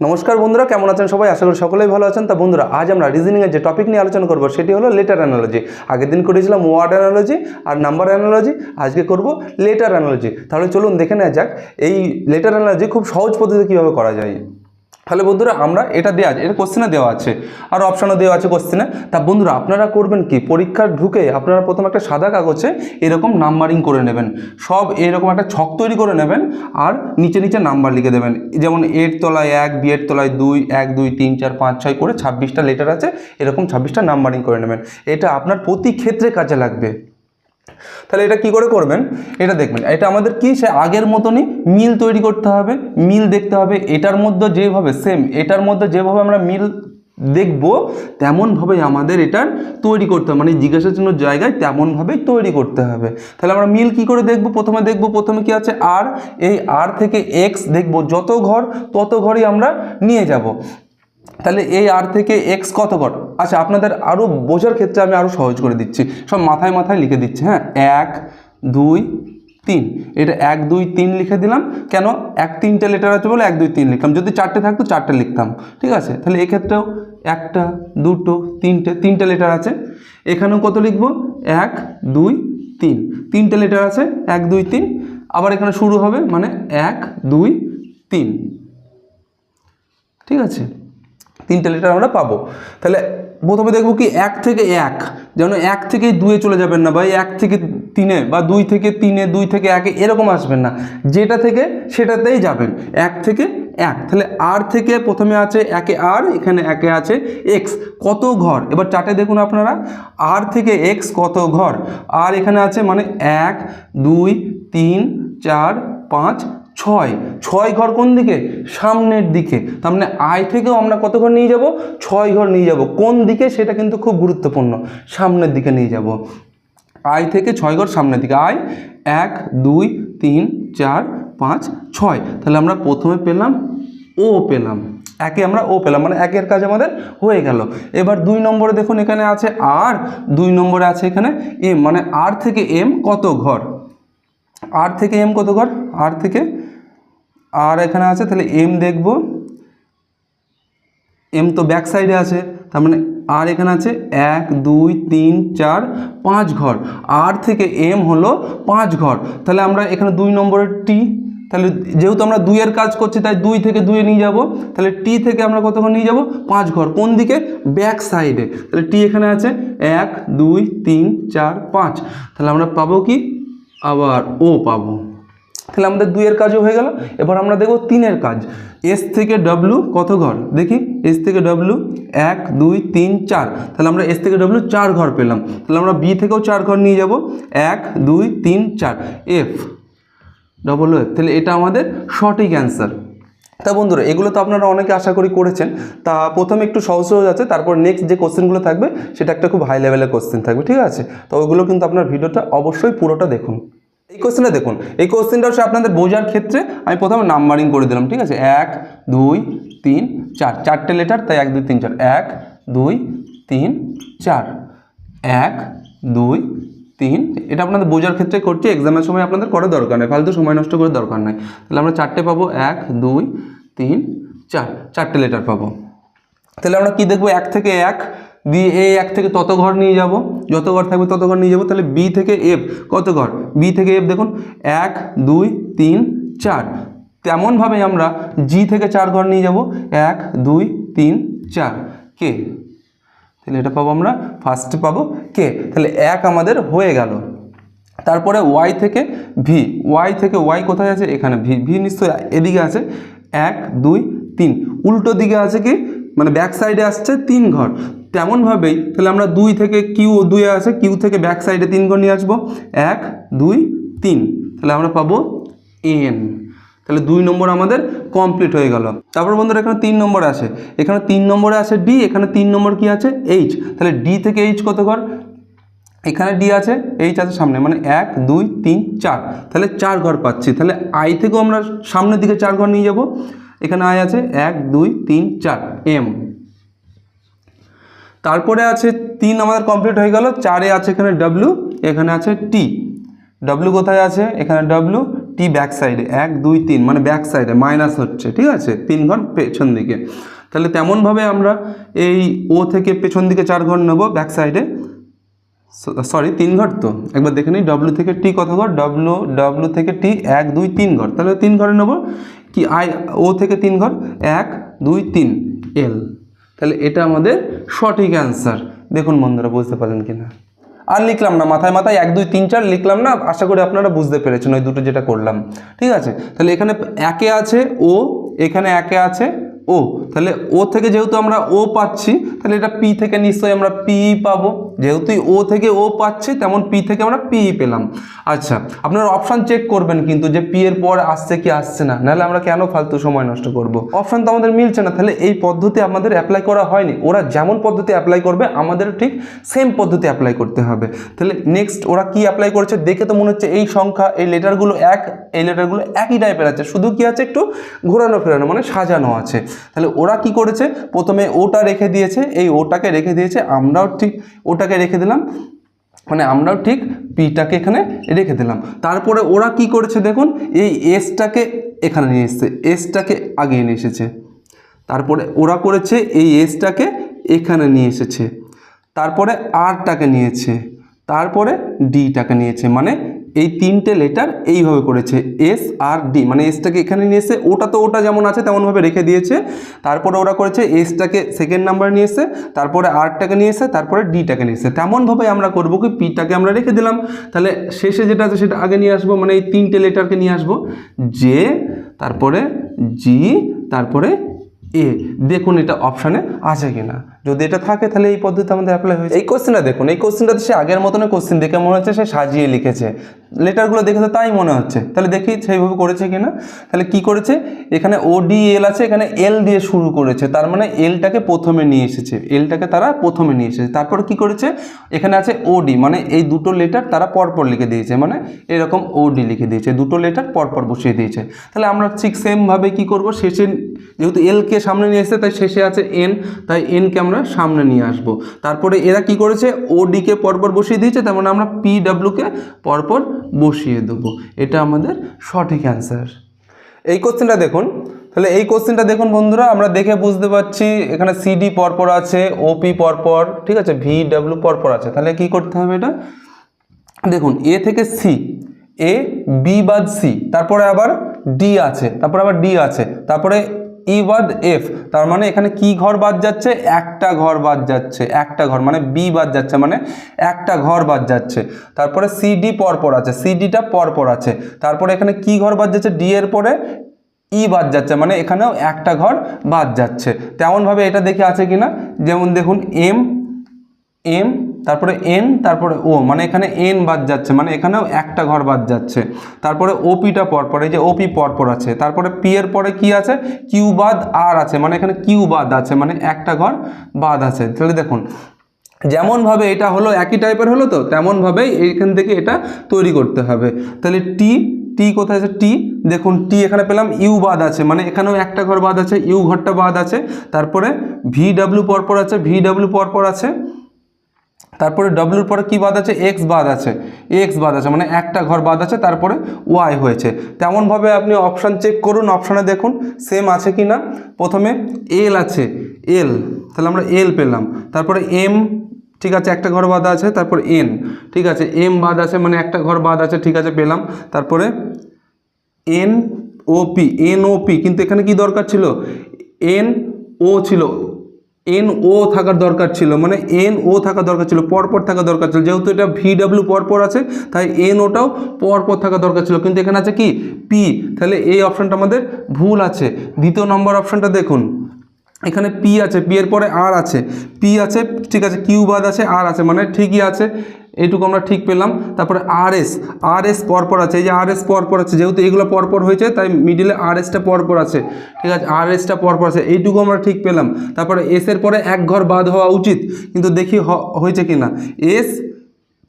নমস্কার বন্ধুরা, কেমন আছেন সবাই? আশা করি সকলেই ভালো আছেন। তা বন্ধুরা, আজ আমরা রিজনিংয়ের যে টপিক নিয়ে আলোচনা করব, সেটি হলো লেটার অ্যানালজি আগের দিন করেছিলাম ওয়ার্ড অ্যানালজি আর নাম্বার অ্যানালজি আজকে করব লেটার অ্যানালজি তাহলে চলুন দেখে নেওয়া যাক, এই লেটার অ্যানালজি খুব সহজ পদ্ধতিতে কীভাবে করা যায়। তাহলে বন্ধুরা আমরা এটা দেওয়া আছে, এটা কোশ্চেনে দেওয়া আছে। আর অপশানও দেওয়া আছে কোশ্চেনে তা বন্ধুরা আপনারা করবেন কি? পরীক্ষার ঢুকে আপনারা প্রথম একটা সাদা কাগজে এরকম নাম্বারিং করে নেবেন। সব এরকম একটা ছক তৈরি করে নেবেন আর নিচে নিচে নাম্বার লিখে দেবেন। যেমন এর তলায় এক বি এর তলায় দুই, এক, দুই, তিন, চার, পাঁচ, ছয় করে ছাব্বিশটা লেটার আছে, এরকম ছাব্বিশটা নাম্বারিং করে নেবেন। এটা আপনার প্রতি ক্ষেত্রে কাজে লাগবে। তাহলে এটা কি করে করবেন? এটা দেখবেন, এটা আমাদের কি? সে আগের মতনই মিল তৈরি করতে হবে, মিল দেখতে হবে, এটার মধ্যে যেভাবে সেম এটার মধ্যে যেভাবে আমরা মিল দেখব তেমনভাবেই আমাদের এটার তৈরি করতে হবে মানে জিজ্ঞাসা চিহ্ন জায়গায় তেমনভাবেই তৈরি করতে হবে। তাহলে আমরা মিল কি করে দেখব? প্রথমে দেখব, প্রথমে কি আছে? আর এই আর থেকে এক্স দেখব, যত ঘর, তত ঘরই আমরা নিয়ে যাব। তাহলে এই আর থেকে এক্স কত ঘর আচ্ছা আপনাদের আরও বোঝার ক্ষেত্রে আমি আরও সহজ করে দিচ্ছি। সব মাথায় মাথায় লিখে দিচ্ছি হ্যাঁ? এক, দুই, তিন। এটা এক, দুই, তিন লিখে দিলাম। কেন? এক তিনটে লেটার আছে বলে এক, দুই, তিন লিখলাম। যদি চারটে থাকতো, চারটে লিখতাম। ঠিক আছে? তাহলে এক্ষেত্রেও একটা, দুটো, তিনটে তিনটে লেটার আছে। এখানেও কত লিখব? এক, দুই, তিন। তিনটে লেটার আছে, এক, দুই, তিন। আবার এখানে শুরু হবে মানে এক, দুই, তিন। ঠিক আছে? তিনটে লিটার আমরা পাবো। তাহলে প্রথমে দেখব কি এক থেকে এক, যেন এক থেকে দুয়ে চলে যাবেন না বা এক থেকে তিনে বা দুই থেকে তিনে, দুই থেকে একে এরকম আসবেন না। যেটা থেকে সেটাতেই যাবেন, এক থেকে এক। তাহলে আর থেকে প্রথমে আছে একে আর এখানে একে আছে এক্স কত ঘর? এবার চাটে দেখুন আপনারা আর থেকে এক্স কত ঘর? আর এখানে আছে মানে এক, দুই, তিন, চার, পাঁচ ছয় ছয় ঘর কোন দিকে? সামনের দিকে। তার মানে আয় থেকেও আমরা কত ঘর নিয়ে যাব? ছয় ঘর নিয়ে যাব। কোন দিকে? সেটা কিন্তু খুব গুরুত্বপূর্ণ। সামনের দিকে নিয়ে যাব। আয় থেকে ছয় ঘর সামনের দিকে। আয় এক, দুই, তিন, চার, পাঁচ, ছয়। তাহলে আমরা প্রথমে পেলাম ও পেলাম। একে আমরা ও পেলাম। মানে একের কাজ আমাদের হয়ে গেল। এবার দুই নম্বরে দেখুন এখানে আছে আর। দুই নম্বরে আছে এখানে এম। মানে আর থেকে এম কত ঘর? আর থেকে এম কত ঘর? আর থেকে আর এখানে আছে, তাহলে এম দেখব। এম তো ব্যাক সাইডে আছে, তার মানে আর এখানে আছে এক, দুই, তিন, চার, পাঁচ ঘর। আর থেকে এম হলো পাঁচ ঘর। তাহলে আমরা এখানে দুই নম্বরের টি তাহলে যেহেতু আমরা দুইয়ের কাজ করছি, তাই দুই থেকে দুয়ে নিয়ে যাব। তাহলে টি থেকে আমরা কত ঘর নিয়ে যাব? পাঁচ ঘর। কোন দিকে? ব্যাক সাইডে তাহলে টি এখানে আছে এক, দুই, তিন, চার, পাঁচ। তাহলে আমরা পাবো কি? আবার ও পাবো। তাহলে আমাদের দুইয়ের কাজও হয়ে গেল। এবার আমরা দেখব তিনের কাজ। এস থেকে ডব্লু কত ঘর? দেখি। এস থেকে ডব্লু এক দুই তিন চার। তাহলে আমরা এস থেকে ডব্লু চার ঘর পেলাম। তাহলে আমরা বি থেকেও চার ঘর নিয়ে যাব। এক দুই তিন চার। এফ ডবল এফ তাহলে এটা আমাদের সঠিক অ্যান্সার তা বন্ধুরা এগুলো তো আপনারা অনেকে আশা করি করেছেন। তা প্রথমে একটু সহজ সহজ আছে তারপর নেক্সট যে কোশ্চেনগুলো থাকবে সেটা একটা খুব হাই লেভেলের কোশ্চেন থাকবে ঠিক আছে? তো ওইগুলো কিন্তু আপনার ভিডিওটা অবশ্যই পুরোটা দেখুন। এই কোশ্চেনটা দেখুন। এই কোশ্চেনটা হচ্ছে আপনাদের বোঝার ক্ষেত্রে আমি প্রথমে নাম্বারিং করে দিলাম, ঠিক আছে? এক, দুই, তিন, চার। চারটে লেটার তাই এক, দুই, তিন, চার। এক, দুই, তিন, চার। এক, দুই, তিন। এটা আপনাদের বোঝার ক্ষেত্রে করছি এক্সামের সময় আপনাদের করার দরকার নেই, ফালতু সময় নষ্ট করে দরকার নেই। তাহলে আমরা চারটে পাবো, এক, দুই, তিন, চার। চারটে লেটার পাবো। তাহলে আমরা কি দেখব? এক থেকে এক দিয়ে এ এক থেকে তত ঘর নিয়ে যাব। যত ঘর থাকবে তত ঘর নিয়ে যাব। তাহলে বি থেকে এফ কত ঘর? বি থেকে এফ দেখুন, এক, দুই, তিন, চার। তেমনভাবে আমরা জি থেকে চার ঘর নিয়ে যাব। এক, দুই, তিন, চার। কে? তাহলে এটা পাবো আমরা ফার্স্ট পাবো কে? তাহলে এক আমাদের হয়ে গেল। তারপরে ওয়াই থেকে ভি। ওয়াই থেকে ওয়াই কোথায় আছে? এখানে ভি। ভি নিশ্চয়ই এদিকে আছে। এক, দুই, তিন। উল্টো দিকে আছে কি? মানে ব্যাক সাইডে আসছে তিন ঘর। তেমনভাবেই তাহলে আমরা দুই থেকে কিউ দুয়ে আছে কিউ থেকে ব্যাক সাইডে তিন ঘর নিয়ে আসব। এক, দুই, তিন। তাহলে আমরা পাবো এন। তাহলে দুই নম্বর আমাদের কমপ্লিট হয়ে গেল। তারপর বন্ধুরা এখানে তিন নম্বর আছে এখানে তিন নম্বরে আছে ডি এখানে তিন নম্বর কি আছে? এইচ তাহলে ডি থেকে এইচ কত ঘর? এখানে ডি আছে এইচ আছে সামনে মানে এক, দুই, তিন, চার। তাহলে চার ঘর পাচ্ছি। তাহলে আই থেকেও আমরা সামনের দিকে চার ঘর নিয়ে যাব। এখানে আই আছে, এক, দুই, তিন, চার এম তারপরে আছে তিন আমাদের কমপ্লিট হয়ে গেল, চারে আছে এখানে ডাব্লু এখানে আছে টি ডাব্লু কোথায় আছে? এখানে ডাব্লু টি ব্যাক সাইডে এক, দুই, তিন মানে ব্যাক সাইডে মাইনাস হচ্ছে, ঠিক আছে? তিন ঘর পেছন দিকে। তাহলে তেমনভাবে আমরা এই ও থেকে পেছন দিকে চার ঘর নেব ব্যাক সাইডে সরি তিন ঘর তো? একবার দেখে নিই ডব্লু থেকে টি কত ঘর? ডব্লু ডব্লু থেকে টি এক, দুই, তিন ঘর। তাহলে তিন ঘরে নেব কি? আই ও থেকে তিন ঘর, এক, দুই, তিন এল তাহলে এটা আমাদের সঠিক অ্যান্সার দেখুন বন্ধুরা, বুঝতে পারলেন কি না আর লিখলাম না, মাথায় মাথায় এক, দুই, তিন, চার লিখলাম না, আশা করি আপনারা বুঝতে পেরেছেন ওই দুটো যেটা করলাম। ঠিক আছে? তাহলে এখানে একে আছে, ও, এখানে একে আছে ও, তাহলে ও থেকে যেহেতু আমরা ও পাচ্ছি, তাহলে এটা পি থেকে নিশ্চয়ই আমরা পি পাবো। যেহেতু ও থেকে ও পাচ্ছি, তেমন পি থেকে আমরা পি পেলাম। আচ্ছা আপনারা অপশান চেক করবেন কিন্তু যে পি এর পর আসছে কি আসছে না, নাহলে আমরা কেন ফালতু সময় নষ্ট করব? অপশান তো আমাদের মিলছে না, তাহলে এই পদ্ধতি আমাদের অ্যাপ্লাই করা হয়নি। ওরা যেমন পদ্ধতি অ্যাপ্লাই করবে আমাদের ঠিক সেম পদ্ধতি অ্যাপ্লাই করতে হবে। তাহলে নেক্সট ওরা কি অ্যাপ্লাই করেছে, দেখে তো মনে হচ্ছে এই সংখ্যা, এই লেটারগুলো এক, এই লেটারগুলো একই টাইপের আছে। শুধু কি আছে একটু ঘোরানো ফেরানো মানে সাজানো আছে। তাহলে ওরা কি করেছে? প্রথমে ওটা রেখে দিয়েছে, এই ওটাকে রেখে দিয়েছে, আমরাও ঠিক ওটাকে রেখে দিলাম। মানে আমরাও ঠিক পিটাকে এখানে রেখে দিলাম। তারপরে ওরা কি করেছে দেখুন, এই এসটাকে এখানে নিয়ে এসছে, এসটাকে আগে নিয়ে এসেছে। তারপরে ওরা করেছে, এই এসটাকে এখানে নিয়ে এসেছে। তারপরে আরটাকে নিয়েছে। তারপরে ডিটাকে নিয়েছে মানে এই তিনটে লেটার এইভাবে করেছে এস আর ডি মানে এসটাকে এখানে নিয়ে এসে ওটা তো ওটা যেমন আছে তেমনভাবে রেখে দিয়েছে, তারপরে ওরা করেছে এসটাকে সেকেন্ড নাম্বার নিয়ে এসে, তারপরে আরটাকে নিয়ে এসে, তারপরে ডিটাকে নিয়ে এসে, তেমনভাবে আমরা করব কি পিটাকে আমরা রেখে দিলাম, তাহলে শেষে যেটা আছে সেটা আগে নিয়ে আসব মানে এই তিনটে লেটারকে নিয়ে আসব জে তারপরে জি তারপরে এ দেখুন এটা অপশানে আছে কিনা। যদি এটা থাকে, তাহলে এই পদ্ধতি আমাদের অ্যাপ্লাই হয়েছে। এই কোশ্চেনটা দেখুন, এই কোশ্চেনটা সে আগের মতন কোশ্চেন দেখে মনে হচ্ছে, সে সাজিয়ে লিখেছে। লেটারগুলো দেখে তো তাই মনে হচ্ছে। তাহলে দেখি সেইভাবে করেছে কিনা। তাহলে কি করেছে? এখানে ও ডি এল আছে, এখানে এল দিয়ে শুরু করেছে। তার মানে এলটাকে প্রথমে নিয়ে এসেছে। এলটাকে তারা প্রথমে নিয়ে এসেছে। তারপর কি করেছে? এখানে আছে ও ডি মানে এই দুটো লেটার তারা পরপর লিখে দিয়েছে। মানে এরকম ও ডি লিখে দিয়েছে। দুটো লেটার পরপর বসিয়ে দিয়েছে। তাহলে আমরা ঠিক সেমভাবে কি করব? শেষে যেহেতু এলকে সামনে নিয়ে এসেছে, তাই শেষে আছে এন তাই এনকে আমরা সামনে নিয়ে আসব। তারপরে এরা কি করেছে? ও ডিকে পরপর বসিয়ে দিয়েছে। তেমন আমরা পি ডাব্লিউকে পরপর বসিয়ে দেবো। এটা আমাদের সঠিক অ্যান্সার এই কোশ্চেনটা দেখুন। তাহলে এই কোশ্চেনটা দেখুন বন্ধুরা, আমরা দেখে বুঝতে পারছি, এখানে সিডি পরপর আছে ওপি পরপর, ঠিক আছে ভি ডাব্লিউ পরপর আছে। তাহলে কি করতে হবে এটা? দেখুন এ থেকে সি এ বি বাদ সি তারপরে আবার ডি আছে, তারপরে আবার ডি আছে, তারপরে ই বাদ এফ তার মানে এখানে কি ঘর বাদ যাচ্ছে? একটা ঘর বাদ যাচ্ছে, একটা ঘর মানে বি বাদ যাচ্ছে মানে একটা ঘর বাদ যাচ্ছে। তারপরে সিডি পরপর আছে সিডিটা পরপর আছে। তারপরে এখানে কি ঘর বাদ যাচ্ছে? ডি এর পরে ই বাদ যাচ্ছে মানে এখানেও একটা ঘর বাদ যাচ্ছে। তেমনভাবে এটা দেখে আছে কিনা? যেমন দেখুন এম এম তারপরে এন তারপরে ও মানে এখানে এন বাদ যাচ্ছে মানে এখানেও একটা ঘর বাদ যাচ্ছে। তারপরে ওপিটা পরপর, এই যে ওপি পরপর আছে। তারপরে পি এর পরে কি আছে? কিউ বাদ আর আছে মানে এখানে কিউ বাদ আছে মানে একটা ঘর বাদ আছে। তাহলে দেখুন, যেমনভাবে এটা হলো, একই টাইপের হলো তো? তেমনভাবেই এইখান থেকে এটা তৈরি করতে হবে। তাহলে টি টি কোথায় আছে? টি দেখুন টি এখানে পেলাম ইউ বাদ আছে মানে এখানেও একটা ঘর বাদ আছে ইউ ঘরটা বাদ আছে। তারপরে ভি ডাব্লিউ পরপর আছে ভি ডাব্লিউ পরপর আছে। তারপরে ডব্লিউর পরে কী বাদ আছে? এক্স বাদ আছে। এক্স বাদ আছে মানে একটা ঘর বাদ আছে, তারপরে ওয়াই হয়েছে। তেমনভাবে আপনি অপশান চেক করুন অপশানে দেখুন সেম আছে কি না প্রথমে এল আছে এল তাহলে আমরা এল পেলাম। তারপরে এম ঠিক আছে, একটা ঘর বাদ আছে, তারপর এন ঠিক আছে এম বাদ আছে মানে একটা ঘর বাদ আছে, ঠিক আছে, পেলাম। তারপরে এন ওপি এন ওপি কিন্তু এখানে কি দরকার ছিল? এন ও ছিল এন ও থাকার দরকার ছিল মানে এন ও থাকা দরকার ছিল, পরপর থাকা দরকার ছিল, যেহেতু এটা ভি ডাব্লিউ পরপর আছে, তাই এন ওটাও পরপর থাকা দরকার ছিল, কিন্তু এখানে আছে কি? পি তাহলে এই অপশানটা আমাদের ভুল আছে। দ্বিতীয় নম্বর অপশানটা দেখুন, এখানে পি আছে পি এর পরে আর আছে পি আছে, ঠিক আছে কিউ বাদ আছে আর আছে মানে ঠিকই আছে। এইটুকু আমরা ঠিক পেলাম। তারপরে আর এস আর এস পরপর আছে। এই যে আর এস পরপর আছে, যেহেতু এগুলো পরপর হয়েছে, তাই মিডিলে আর এসটা পরপর আছে। ঠিক আছে আর এসটা পরপর আছে, এইটুকু আমরা ঠিক পেলাম। তারপরে এস এর পরে এক ঘর বাদ হওয়া উচিত, কিন্তু দেখি হয়েছে কি না এস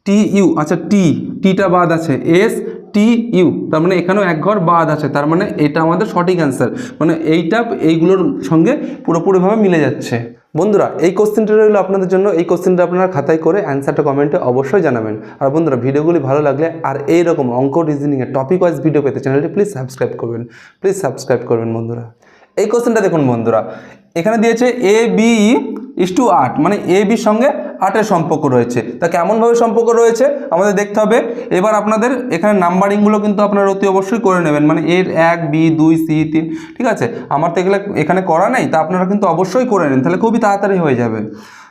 টি ইউ আচ্ছা টি টিটা বাদ আছে। এস টি ইউ তার মানে এখানেও এক ঘর বাদ আছে। তার মানে এটা আমাদের সঠিক অ্যান্সার মানে এইটা, এইগুলোর সঙ্গে পুরোপুরিভাবে মিলে যাচ্ছে। বন্ধুরা, এই কোশ্চেনটা রইল আপনাদের জন্য। এই কোশ্চেনটা আপনারা খাতায় করে অ্যান্সারটা কমেন্টে অবশ্যই জানাবেন। আর বন্ধুরা, ভিডিওগুলি ভালো লাগলে আর এই রকম অঙ্ক রিজনিংয়ের টপিক ওয়াইজ ভিডিও পেতে চ্যানেলটি প্লিজ সাবস্ক্রাইব করবেন। প্লিজ সাবস্ক্রাইব করবেন বন্ধুরা। এই কোশ্চেনটা দেখুন বন্ধুরা, এখানে দিয়েছে এ বি ইস টু আট মানে এ বির সঙ্গে আটের সম্পর্ক রয়েছে। তা কেমনভাবে সম্পর্ক রয়েছে? আমাদের দেখতে হবে। এবার আপনাদের এখানে নাম্বারিংগুলো কিন্তু আপনারা অতি অবশ্যই করে নেবেন। মানে এর এক, বি, দুই, সি, তিন, ঠিক আছে? আমার তো এগুলো এখানে করা নেই, তা আপনারা কিন্তু অবশ্যই করে নেন। তাহলে খুবই তাড়াতাড়ি হয়ে যাবে।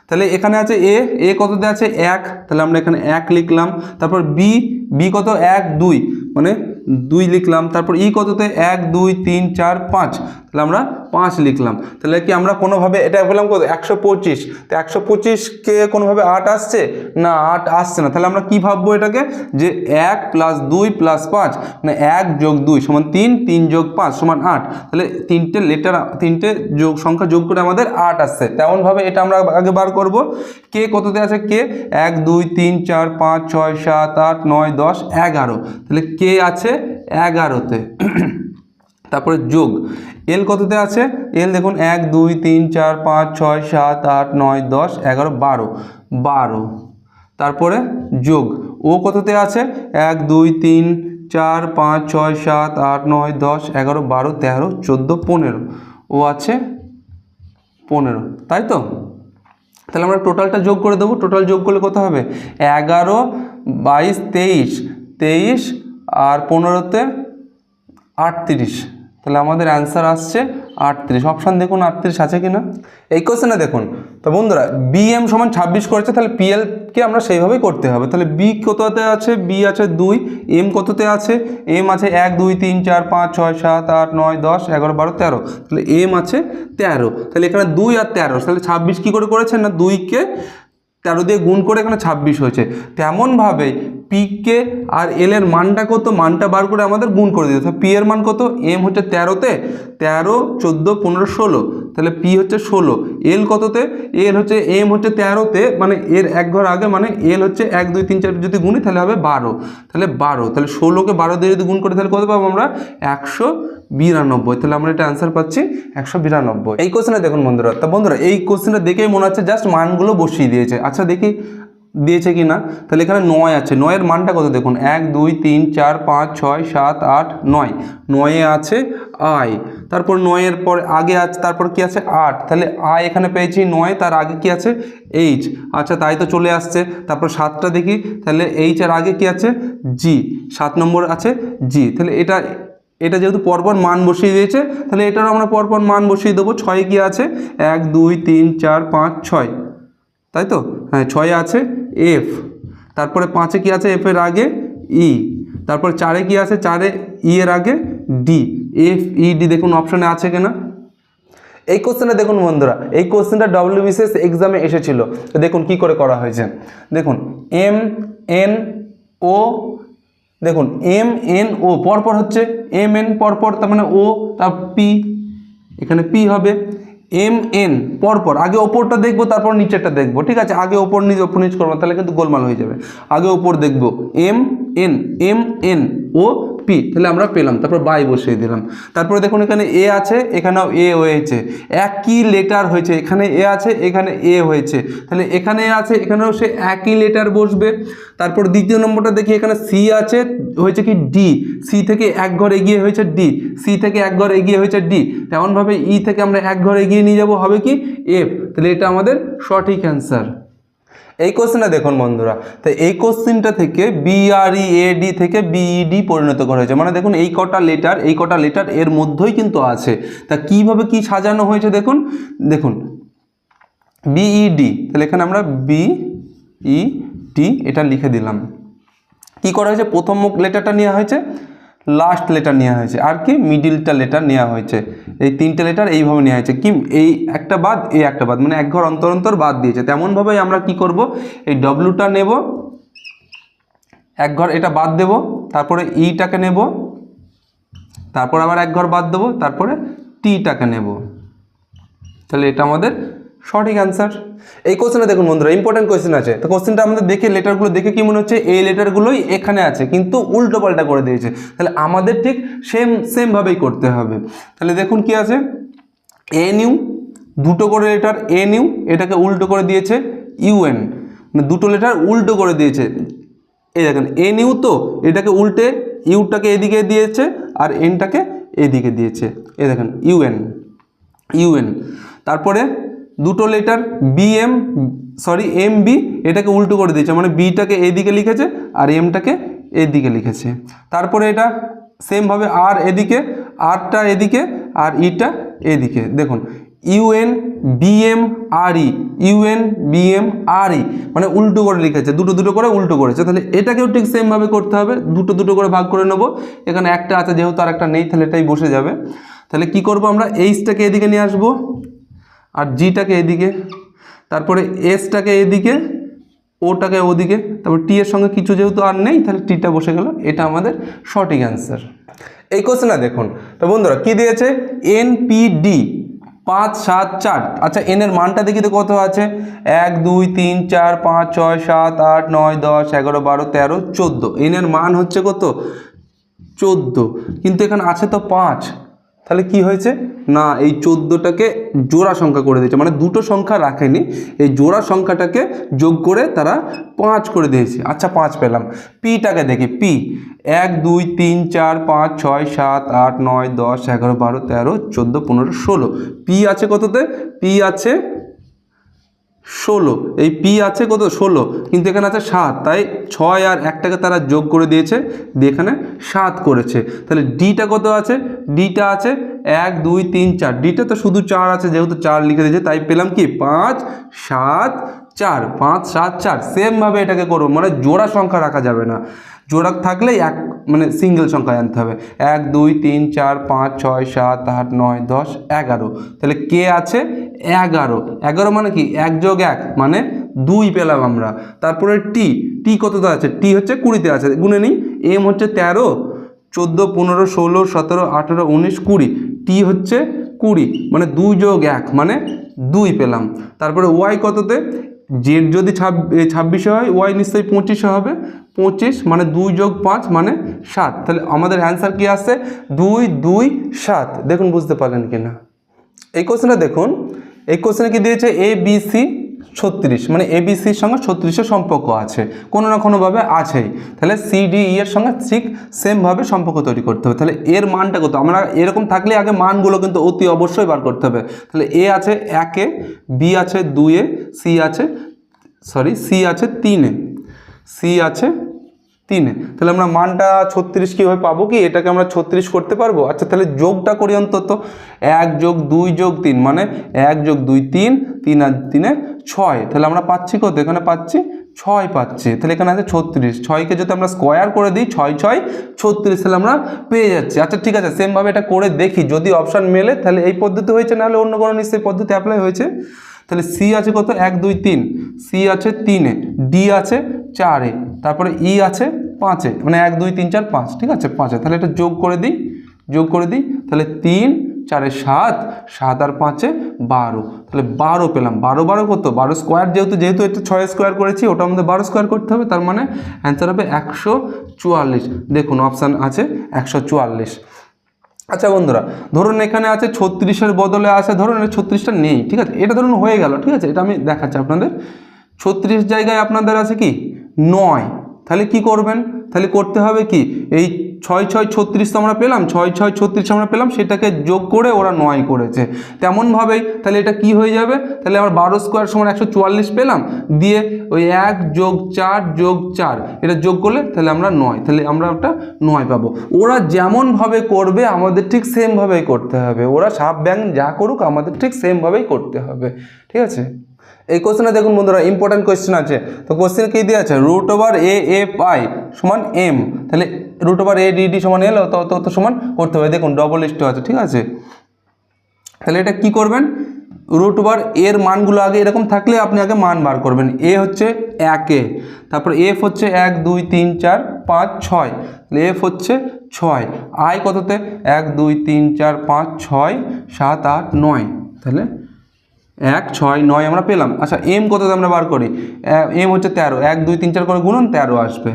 তাহলে এখানে আছে এ এ কত কততে আছে? এক। তাহলে আমরা এখানে এক লিখলাম। তারপর বি বি কত? এক, দুই। মানে দুই লিখলাম, তারপর ই কততে? এক, দুই, তিন, চার, পাঁচ। তাহলে আমরা পাঁচ লিখলাম। তাহলে কি আমরা কোনোভাবে, এটা বললাম কত? একশো পঁচিশ। তো একশো পঁচিশকে কোনোভাবে আট আসছে? না, আট আসছে না। তাহলে আমরা কি ভাববো এটাকে? যে এক প্লাস দুই প্লাস পাঁচ মানে এক যোগ দুই সমান তিন তিন যোগ পাঁচ সমান আট। তাহলে তিনটে লেটার তিনটে যোগ, সংখ্যা যোগ করে আমাদের আট আসছে। তেমনভাবে এটা আমরা আগে বার করব। কে কততে আছে? কে? এক, দুই, তিন, চার, পাঁচ, ছয়, সাত, আট, নয়, দশ, এগারো। তাহলে কে আছে? এগারোতে। তারপরে যোগ। এল কততে আছে? এল দেখুন, এক, দুই, তিন, চার, পাঁচ, ছয়, সাত, আট, নয়, দশ, এগারো, বারো। বারো। তারপরে যোগ। ও কততে আছে? এক, দুই, তিন, চার, পাঁচ, ছয়, সাত, আট, নয়, দশ, এগারো, বারো, তেরো, চোদ্দ, পনেরো। ও আছে পনেরো। তাই তো? তাহলে আমরা টোটালটা যোগ করে দেবো। টোটাল যোগ করলে কত হবে? এগারো বাইশ তেইশ। তেইশ আর পনেরোতে আটত্রিশ। তাহলে আমাদের অ্যান্সার আসছে আটত্রিশ। অপশান দেখুন আটত্রিশ আছে কি না এই কোশ্চেনে দেখুন। তো বন্ধুরা বিএম সমান ছাব্বিশ করেছে, তাহলে পিএলকে আমরা সেইভাবেই করতে হবে। তাহলে বি কততে আছে? বি আছে দুই এম কততে আছে? এম আছে এক, দুই, তিন, চার, পাঁচ, ছয়, সাত, আট, নয়, দশ, এগারো, বারো, তেরো। তাহলে এম আছে তেরো। তাহলে এখানে দুই আর তেরো। তাহলে ছাব্বিশ কী করে করেছেন না? দুইকে তেরো দিয়ে গুণ করে এখানে ছাব্বিশ হয়েছে। তেমনভাবে পিকে আর এল এর মানটা কত? মানটা বার করে আমাদের গুণ করে দিতে পি এর মান কত? এম হচ্ছে তেরোতে। তেরো, চোদ্দ, পনেরো, ষোলো। তাহলে পি হচ্ছে ষোলো। এল কততে? এল হচ্ছে এম হচ্ছে তেরোতে। মানে এর এক ঘর আগে মানে এল হচ্ছে এক, দুই, তিন, চার, যদি গুণি তাহলে হবে বারো। তাহলে বারো। তাহলে ষোলোকে বারো দিয়ে যদি গুণ করি তাহলে কত পাবো আমরা? একশো বিরানব্বই। তাহলে আমরা এটা অ্যান্সার পাচ্ছি একশো বিরানব্বই। এই কোশ্চেনে দেখুন বন্ধুরা। তা বন্ধুরা, এই কোশ্চেনটা দেখেই মনে হচ্ছে জাস্ট মানগুলো বসিয়ে দিয়েছে। আচ্ছা দেখি দিয়েছে কি না তাহলে এখানে নয় আছে। নয়ের মানটা কত দেখুন? এক, দুই, তিন, চার, পাঁচ, ছয়, সাত, আট, নয়। নয়ে আছে আই তারপর নয়ের পর আগে আছে, তারপর কি আছে? আট। তাহলে আই এখানে পেয়েছি নয়, তার আগে কি আছে? এইচ আচ্ছা তাই তো চলে আসছে। তারপর সাতটা দেখি। তাহলে এইচ আর আগে কি আছে? জি সাত নম্বর আছে জি তাহলে এটা এটা যেহেতু পরপর মান বসিয়ে দিয়েছে, তাহলে এটারও আমরা পরপর মান বসিয়ে দেবো। ছয় কি আছে? এক, দুই, তিন, চার, পাঁচ, ছয়। তাই তো? হ্যাঁ ছয় আছে এফ তারপরে পাঁচে কি আছে? এফ এর আগে ই তারপরে চারে কি আছে? চারে ই এর আগে ডি এফ ই ডি দেখুন অপশানে আছে কিনা। এই কোশ্চেনটা দেখুন বন্ধুরা, এই কোশ্চেনটা ডব্লিউবিসিএস এক্সামে এসেছিল। দেখুন কি করে করা হয়েছে। দেখুন এম এন ও দেখুন এম এন ও পরপর হচ্ছে এম এন পরপর, তার মানে ও তার পি এখানে পি হবে। এম এন পরপর, আগে ওপরটা দেখব, তারপর নিচেরটা দেখব, ঠিক আছে? আগে ওপর নিচ ওপর নিচ করব, তাহলে কিন্তু গোলমাল হয়ে যাবে। আগে ওপর দেখব M N M N O P তাহলে আমরা পেলাম। তারপর বাই বসিয়ে দিলাম। তারপরে দেখুন এখানে এ আছে, এখানেও এ হয়েছে। একই লেটার হয়েছে। এখানে এ আছে, এখানে এ হয়েছে। তাহলে এখানে আছে, এখানেও সে একই লেটার বসবে। তারপর দ্বিতীয় নম্বরটা দেখি, এখানে সি আছে, হয়েছে কি ডি সি থেকে এক ঘর এগিয়ে হয়েছে ডি সি থেকে এক ঘর এগিয়ে হয়েছে ডি তেমনভাবে ই থেকে আমরা এক ঘর এগিয়ে নিয়ে যাব, হবে কি এফ তাহলে এটা আমাদের সঠিক অ্যান্সার এই কোশ্চেনটা দেখুন বন্ধুরা। তো এই কোশ্চেনটা থেকে বিআরই এডি থেকে বিইডি পরিণত করা হয়েছে। মানে দেখুন, এই কটা লেটার এই কটা লেটার এর মধ্যেই কিন্তু আছে। তা কীভাবে কি সাজানো হয়েছে দেখুন? দেখুন বিইডি তাহলে এখানে আমরা বি ই ডি এটা লিখে দিলাম। কি করা হয়েছে? প্রথম লেটারটা নেওয়া হয়েছে। লাস্ট লেটার নেওয়া হয়েছে। আর কি? মিডিলটা লেটার নেওয়া হয়েছে। এই তিনটে লেটার এইভাবে নেওয়া হয়েছে। কি এই একটা বাদ, এই একটা বাদ। মানে এক ঘর অন্তর অন্তর বাদ দিয়েছে। তেমনভাবেই আমরা কি করব? এই ডব্লুটা নেব। এক ঘর এটা বাদ দেব। তারপরে ইটাকে নেব। তারপর আবার এক ঘর বাদ দেবো। তারপরে টিটাকে নেব। তাহলে এটা আমাদের সঠিক অ্যান্সার এই কোশ্চেনে দেখুন বন্ধুরা ইম্পর্টেন্ট কোশ্চেন আছে। তো কোশ্চেনটা আমাদের দেখে লেটারগুলো দেখে কি মনে হচ্ছে? এই লেটারগুলোই এখানে আছে, কিন্তু উল্টো পাল্টা করে দিয়েছে। তাহলে আমাদের ঠিক সেম সেমভাবেই করতে হবে। তাহলে দেখুন কি আছে? এন দুটো করে লেটার এন ইউ এটাকে উল্টো করে দিয়েছে ইউএন মানে দুটো লেটার উল্টো করে দিয়েছে। এই দেখেন এন ইউ তো, এটাকে উল্টে ইউটাকে এদিকে দিয়েছে আর এনটাকে এদিকে দিয়েছে। এ দেখেন ইউএন ইউএন তারপরে দুটো letter B M sorry M B এটাকে উল্টো করে দিয়েছে। মানে বিটাকে এদিকে লিখেছে আর এমটাকে এদিকে লিখেছে। তারপরে এটা সেমভাবে আর এদিকে আরটা এদিকে আর ইটা এদিকে। দেখুন U N B M R E U N B M R E মানে উল্টো করে লিখেছে। দুটো দুটো করে উল্টো করেছে। তাহলে এটাকেও ঠিক সেমভাবে করতে হবে। দুটো দুটো করে ভাগ করে নেব। এখানে একটা আছে, যেহেতু আর একটা নেই, তাহলে এটাই বসে যাবে। তাহলে কি করব আমরা? এইচটাকে এদিকে নিয়ে আসব। আর জিটাকে এদিকে, তারপরে এসটাকে এদিকে, ওটাকে ওদিকে, তারপর টি এর সঙ্গে কিছু যেহেতু আর নেই, তাহলে টিটা বসে গেল। এটা আমাদের সঠিক অ্যান্সার এই কোশ্চেনটা দেখুন। তো বন্ধুরা, কি দিয়েছে? এনপিডি পাঁচ, সাত, চার। আচ্ছা এন এর মানটা দেখি তো কত আছে? এক, দুই, তিন, চার, পাঁচ, ছয়, সাত, আট, নয়, দশ, এগারো, বারো, তেরো, চোদ্দ। এন এর মান হচ্ছে কত? চোদ্দ। কিন্তু এখানে আছে তো পাঁচ। তাহলে কি হয়েছে? না, এই চোদ্দোটাকে জোড়া সংখ্যা করে দিয়েছে। মানে দুটো সংখ্যা রাখেনি। এই জোড়া সংখ্যাটাকে যোগ করে তারা পাঁচ করে দিয়েছে। আচ্ছা পাঁচ পেলাম। পিটাকে দেখি, পি। এক, দুই, তিন, চার, পাঁচ, ছয়, সাত, আট, নয়, দশ, এগারো, বারো, তেরো, চোদ্দ, পনেরো, ষোলো। পি আছে কততে? পি আছে ষোলো। এই পি আছে কত? ষোলো। কিন্তু এখানে আছে সাত। তাই ছয় আর একটাকে তারা যোগ করে দিয়েছে। দিয়ে এখানে সাত করেছে। তাহলে ডিটা কত আছে? ডিটা আছে এক, দুই, তিন, চার। ডিটা তো শুধু চার আছে, যেহেতু চার লিখে দিয়েছে, তাই পেলাম কি? পাঁচ, সাত, চার। পাঁচ, সাত, চার। সেমভাবে এটাকে করব মানে জোড়া সংখ্যা রাখা যাবে না। জোড়া থাকলেই এক মানে সিঙ্গেল সংখ্যা আনতে হবে। এক, দুই, তিন, চার, পাঁচ, ছয়, সাত, আট, নয়, দশ, এগারো। তাহলে কে আছে? এগারো। এগারো মানে কি? এক যোগ এক মানে দুই পেলাম আমরা। তারপরে টি টি কততে আছে? টি হচ্ছে কুড়িতে আছে। গুনে নিই। এম হচ্ছে তেরো, চোদ্দ, পনেরো, ষোলো, সতেরো, আঠেরো, উনিশ, কুড়ি। টি হচ্ছে কুড়ি মানে দুই যোগ এক মানে দুই পেলাম। তারপরে ওয়াই কততে? জেড যদি ছাব্বিশে হয়, ওয়াই নিশ্চয়ই পঁচিশে হবে। পঁচিশ মানে দুই যোগ পাঁচ মানে সাত। তাহলে আমাদের অ্যান্সার কি আসছে? দুই দুই, সাত। দেখুন, বুঝতে পারলেন কি না এই কোশ্চেনটা দেখুন। এই কোশ্চেনে কি দিয়েছে? এ বি সি ছত্রিশ। মানে এ বি সির সঙ্গে ছত্রিশের সম্পর্ক আছে। কোনো না কোনোভাবে আছেই। তাহলে সি ডি ই এর সঙ্গে ঠিক সেমভাবে সম্পর্ক তৈরি করতে হবে। তাহলে এর মানটা কত? আমরা এরকম থাকলে আগে মানগুলো কিন্তু অতি অবশ্যই বার করতে হবে। তাহলে এ আছে একে বি আছে দুয়ে সি আছে সরি সি আছে তিনে। সি আছে তিনে। তাহলে আমরা মানটা ছত্রিশ কীভাবে পাবো কি? এটাকে আমরা ছত্রিশ করতে পারব? আচ্ছা তাহলে যোগটা করি অন্তত। এক যোগ দুই যোগ তিন মানে এক যোগ দুই তিন তিন আর তিনে ছয়। তাহলে আমরা পাচ্ছি কত? এখানে পাচ্ছি ছয় পাচ্ছি। তাহলে এখানে আছে ছত্রিশ। ছয়কে যদি আমরা স্কোয়ার করে দিই, ছয় ছয়, ছত্রিশ, তাহলে আমরা পেয়ে যাচ্ছি। আচ্ছা ঠিক আছে সেমভাবে এটা করে দেখি। যদি অপশান মেলে, তাহলে এই পদ্ধতি হয়েছে, নাহলে অন্য কোনো নিশ্চয়ই পদ্ধতি অ্যাপ্লাই হয়েছে। তাহলে সি আছে কত? এক, দুই, তিন। সি আছে তিনে। ডি আছে চারে। তারপরে ই আছে পাঁচে। মানে এক, দুই, তিন, চার, পাঁচ। ঠিক আছে? পাঁচে। তাহলে এটা যোগ করে দিই। যোগ করে দিই। তাহলে তিন, চারে সাত। সাত আর পাঁচে বারো। তাহলে বারো পেলাম। বারো বারো কত? বারো স্কোয়ার যেহেতু যেহেতু এটা ছয় স্কোয়ার করেছি, ওটা আমাদের বারো স্কোয়ার করতে হবে। তার মানে অ্যান্সার হবে একশো চুয়াল্লিশ। দেখুন, অপশান আছে একশো চুয়াল্লিশ। আচ্ছা বন্ধুরা, ধরুন এখানে আছে ছত্রিশের বদলে আছে, ধরুন ছত্রিশটা নেই, ঠিক আছে? এটা ধরুন হয়ে গেল, ঠিক আছে? এটা আমি দেখাচ্ছি আপনাদের। ছত্রিশ জায়গায় আপনাদের আছে কি? নয়। তাহলে কি করবেন? তাহলে করতে হবে কি? এই ছয় ছয় ছত্রিশ আমরা পেলাম, ছয় ছয় ছত্রিশ আমরা পেলাম, সেটাকে যোগ করে ওরা নয় করেছে। তেমনভাবেই তাহলে এটা কি হয়ে যাবে? তাহলে আমরা বারো স্কোয়ার সমান একশো চুয়াল্লিশ পেলাম, দিয়ে ওই এক যোগ চার যোগ চার, এটা যোগ করলে তাহলে আমরা নয়, তাহলে আমরা ওটা নয় পাবো। ওরা যেমনভাবে করবে, আমাদের ঠিক সেমভাবেই করতে হবে। ওরা সাপ ব্যাংক যা করুক, আমাদের ঠিক সেমভাবেই করতে হবে। ঠিক আছে? এই কোশ্চেনে দেখুন বন্ধুরা ইম্পর্টেন্ট কোয়েশ্চেন আছে। তো কোশ্চেন কী দিয়ে আছে? Root over A F I সমান এম তাহলে root over A D D সমান এলো তো তো সমান করতে হবে। দেখুন ডবল ইস্টু আছে, ঠিক আছে? তাহলে এটা কি করবেন? রুট ওভার এর মানগুলো আগে এরকম থাকলে আপনি আগে মান বার করবেন। এ হচ্ছে একে তারপর এফ হচ্ছে এক, দুই, তিন, চার, পাঁচ, ছয়। তাহলে এফ হচ্ছে ছয়। আই কততে? এক, দুই, তিন, চার, পাঁচ, ছয়, সাত, আট, নয়। তাহলে এক, ছয়, নয় আমরা পেলাম। আচ্ছা এম কততে আমরা বার করি? এম হচ্ছে তেরো। এক, দুই, তিন, চার করে গুণন, তেরো আসবে।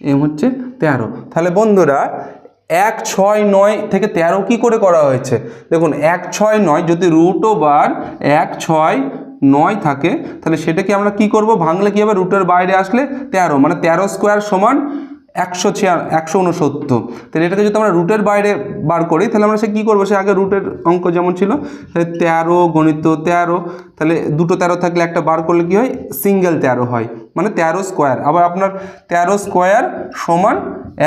এম হচ্ছে তেরো। তাহলে বন্ধুরা, এক, ছয়, নয় থেকে তেরো কি করে করা হয়েছে? দেখুন, এক, ছয়, নয় যদি রুট ওভার এক, ছয়, নয় থাকে, তাহলে সেটাকে আমরা কি করব? ভাঙলে কি হবে? রুটের বাইরে আসলে তেরো। মানে তেরো স্কোয়ার সমান একশো ছিয়া, একশো উনসত্তর তাহলে এটাকে যদি আমরা রুটের বাইরে বার করি, তাহলে আমরা সে কী করব? সে আগে রুটের অঙ্ক যেমন ছিল, তাহলে তেরো গণিত তেরো, তাহলে দুটো তেরো থাকলে একটা বার করলে কী হয়? সিঙ্গেল তেরো হয় মানে তেরো স্কোয়ার আবার আপনার তেরো স্কোয়ার সমান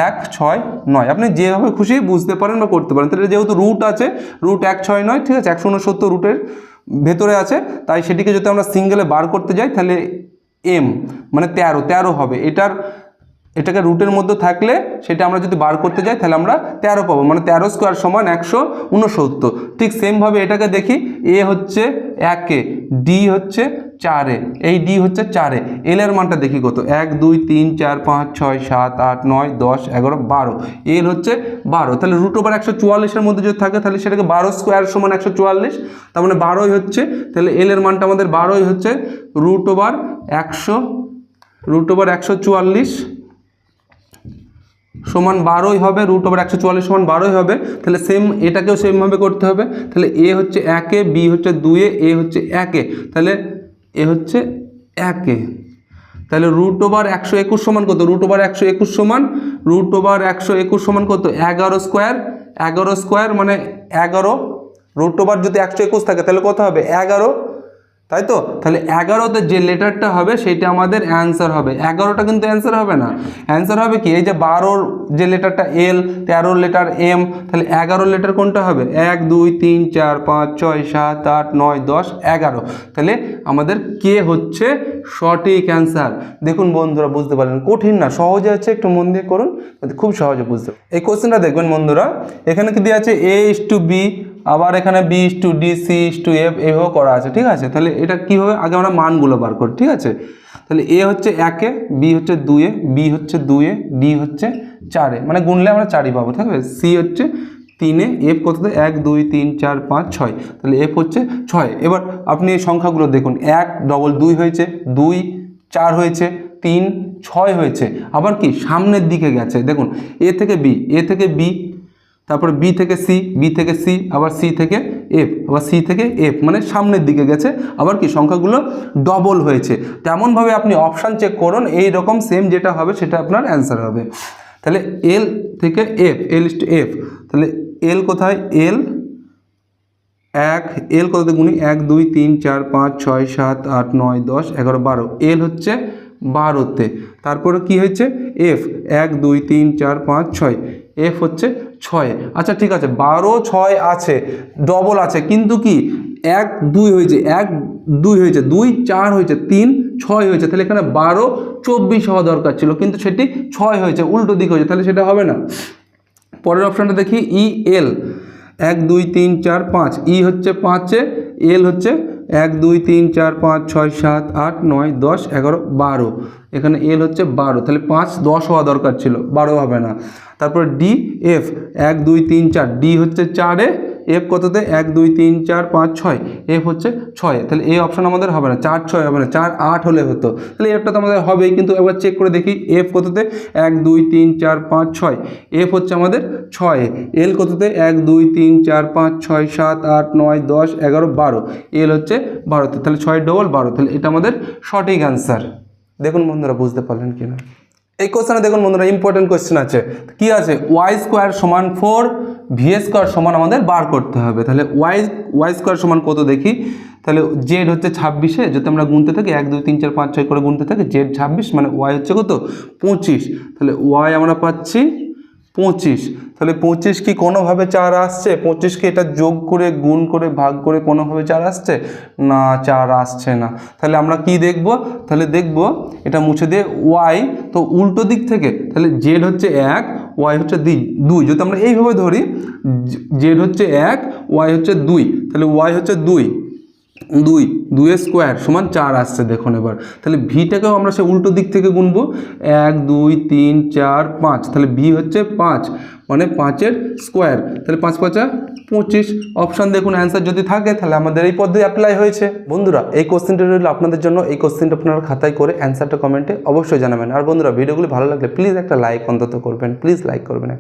এক ছয় নয়। আপনি যেভাবে খুশি বুঝতে পারেন বা করতে পারেন। তাহলে যেহেতু রুট আছে রুট এক ছয় নয়, ঠিক আছে? একশো উনসত্তর রুটের ভেতরে আছে, তাই সেটিকে যদি আমরা সিঙ্গেলে বার করতে যাই, তাহলে এম মানে তেরো তেরো হবে। এটার এটাকে রুটের মধ্যে থাকলে সেটা আমরা যদি বার করতে যাই, তাহলে আমরা তেরো পাবো মানে তেরো স্কোয়ার সমান একশো উনসত্তর। ঠিক সেমভাবে এটাকে দেখি, এ হচ্ছে একে ডি হচ্ছে চারে এই ডি হচ্ছে চারে এল এর মানটা দেখি কত? এক, দুই, তিন, চার, পাঁচ, ছয়, সাত, আট, নয়, দশ, এগারো, বারো। এল হচ্ছে বারো, তাহলে রুট ওভার একশো চুয়াল্লিশের মধ্যে যদি থাকে, তাহলে সেটাকে বারো স্কোয়ার সমান একশো চুয়াল্লিশ, তার মানে বারোই হচ্ছে, তাহলে এল এর মানটা আমাদের বারোই হচ্ছে রুট ওভার একশো রুট ওভার একশো চুয়াল্লিশ সমান বারোই হবে রুট ওভার একশো চুয়াল্লিশ সমান বারোই হবে, তাহলে সেম এটাকেও সেমভাবে করতে হবে, তাহলে এ হচ্ছে একে বি হচ্ছে দুয়ে এ হচ্ছে একে, তাহলে এ হচ্ছে একে, তাহলে রুট ওভার একশো একুশ সমান কত? রুট ওভার একশো একুশ সমান রুট ওভার একশো একুশ সমান কত? এগারো স্কোয়ার এগারো স্কোয়ার মানে এগারো রুট ওভার যদি একশো একুশ থাকে, তাহলে কত হবে? এগারো তাই তো? তাহলে এগারোতে যে লেটারটা হবে সেটা আমাদের অ্যান্সার হবে। এগারোটা কিন্তু অ্যান্সার হবে না। অ্যান্সার হবে কি? এই যে বারোর যে লেটারটা এল তেরোর লেটার এম তাহলে এগারোর লেটার কোনটা হবে? এক, দুই, তিন, চার, পাঁচ, ছয়, সাত, আট, নয়, দশ, এগারো। তাহলে আমাদের কে হচ্ছে সঠিক অ্যান্সার দেখুন বন্ধুরা, বুঝতে পারলেন। কঠিন না, সহজে আছে, একটু মন দিয়ে করুন খুব সহজে বুঝতে এই কোশ্চেনটা দেখবেন বন্ধুরা, এখানে কি দেওয়া আছে? এ ইস টু বি আবার এখানে B is to D C is to F এভাবেও করা আছে, ঠিক আছে? তাহলে এটা কীভাবে? আগে আমরা মানগুলো বার করি, ঠিক আছে? তাহলে এ হচ্ছে একে বি হচ্ছে দুয়ে বি হচ্ছে দুয়ে ডি হচ্ছে চারে মানে গুনলে আমরা চারই পাবো, ঠিক আছে? সি হচ্ছে তিনে এফ কততে? এক, দুই, তিন, চার, পাঁচ, ছয়। তাহলে এফ হচ্ছে ছয়। এবার আপনি এই সংখ্যাগুলো দেখুন। এক ডবল দুই হয়েছে, দুই, চার হয়েছে, তিন, ছয় হয়েছে। আবার কি? সামনের দিকে গেছে। দেখুন এ থেকে বি এ থেকে বি তারপরে বি থেকে সি বি থেকে সি আবার সি থেকে এফ আবার সি থেকে এফ মানে সামনের দিকে গেছে, আবার কি সংখ্যাগুলো ডবল হয়েছে। তেমনভাবে আপনি অপশান চেক করুন এই রকম সেম যেটা হবে সেটা আপনার অ্যান্সার হবে। তাহলে এল থেকে এফ এল ইস্ট এফ তাহলে এল কোথায়? এল এক এল কততে গুণি? এক, দুই, তিন, চার, পাঁচ, ছয়, সাত, আট, নয়, দশ, এগারো, বারো। এল হচ্ছে বারোতে। তারপরে কি হয়েছে? এফ এক, দুই, তিন, চার, পাঁচ, ছয়। এফ হচ্ছে ছয়। আচ্ছা ঠিক আছে, বারো, ছয় আছে ডবল আছে, কিন্তু কি এক, দুই হয়েছে, এক, দুই হয়েছে, দুই, চার হয়েছে, তিন, ছয় হয়েছে, তাহলে এখানে বারো, চব্বিশ হওয়া দরকার ছিল, কিন্তু সেটি ছয় হয়েছে, উল্টো দিক হয়েছে, তাহলে সেটা হবে না। পরের অপশানটা দেখি ই এল এক, দুই, তিন, চার, পাঁচ। ই হচ্ছে পাঁচে এল হচ্ছে এক, দুই, তিন, চার, পাঁচ, ছয়, সাত, আট, নয়, দশ, এগারো, বারো। এখানে এল হচ্ছে বারো। তাহলে পাঁচ, দশ হওয়া দরকার ছিল। বারো হবে না। তারপর ডি, এফ। এক, দুই, তিন, চার। ডি হচ্ছে চারে। এফ কততে? এক, দুই, তিন, চার, পাঁচ, ছয়। এফ হচ্ছে ছয়। তাহলে এই অপশন আমাদের হবে না। চার, ছয় হবে না। চার, আট হলে হতো। তাহলে এফটা তো আমাদের হবেই। কিন্তু একবার চেক করে দেখি এফ কততে? এক, দুই, তিন, চার, পাঁচ, ছয়। এফ হচ্ছে আমাদের ছয়। এল কততে? এক, দুই, তিন, চার, পাঁচ, ছয়, সাত, আট, নয়, দশ, এগারো, বারো। এল হচ্ছে বারোতে। তাহলে ছয় ডবল বারো। তাহলে এটা আমাদের সঠিক অ্যান্সার দেখুন বন্ধুরা, বুঝতে পারলেন কিনা? এই কোশ্চেনে দেখুন বন্ধুরা ইম্পর্টেন্ট কোশ্চেন আছে। কি আছে? ওয়াই স্কোয়ার সমান ফোর ভি স্কোয়ার সমান আমাদের বার করতে হবে। তাহলে ওয়াই ওয়াই স্কোয়ার সমান কত দেখি? তাহলে জেড হচ্ছে ছাব্বিশে, যদি আমরা গুনতে থাকি, এক, দুই, তিন, চার, পাঁচ, ছয় করে গুনতে থাকি জেড ছাব্বিশ মানে ওয়াই হচ্ছে কত? পঁচিশ। তাহলে ওয়াই আমরা পাচ্ছি পঁচিশ। তাহলে পঁচিশ কি কোনোভাবে চার আসছে? পঁচিশকে এটা যোগ করে, গুণ করে, ভাগ করে কোনোভাবে চার আসছে? না, চার আসছে না। তাহলে আমরা কি দেখব? তাহলে দেখব, এটা মুছে দিয়ে ওয়াই তো উল্টো দিক থেকে, তাহলে জেড হচ্ছে এক ওয়াই হচ্ছে দুই দুই। যদি আমরা এইভাবে ধরি জেড হচ্ছে এক ওয়াই হচ্ছে দুই, তাহলে ওয়াই হচ্ছে দুই। দুই দুয়ের স্কোয়ার সমান চার আসছে দেখুন এবার। তাহলে ভিটাকেও আমরা সে উল্টো দিক থেকে গুনবো। এক, দুই, তিন, চার, পাঁচ। তাহলে ভি হচ্ছে পাঁচ মানে পাঁচের স্কোয়ার। তাহলে পাঁচ পাঁচা পঁচিশ। অপশান দেখুন অ্যান্সার যদি থাকে, তাহলে আমাদের এই পদ্ধতি অ্যাপ্লাই হয়েছে। বন্ধুরা, এই কোশ্চেনটা রইল আপনাদের জন্য। এই কোশ্চেনটা আপনারা খাতায় করে অ্যান্সারটা কমেন্টে অবশ্যই জানাবেন। আর বন্ধুরা ভিডিওগুলি ভালো লাগলে প্লিজ একটা লাইক অন্তত করবেন। প্লিজ লাইক করবেন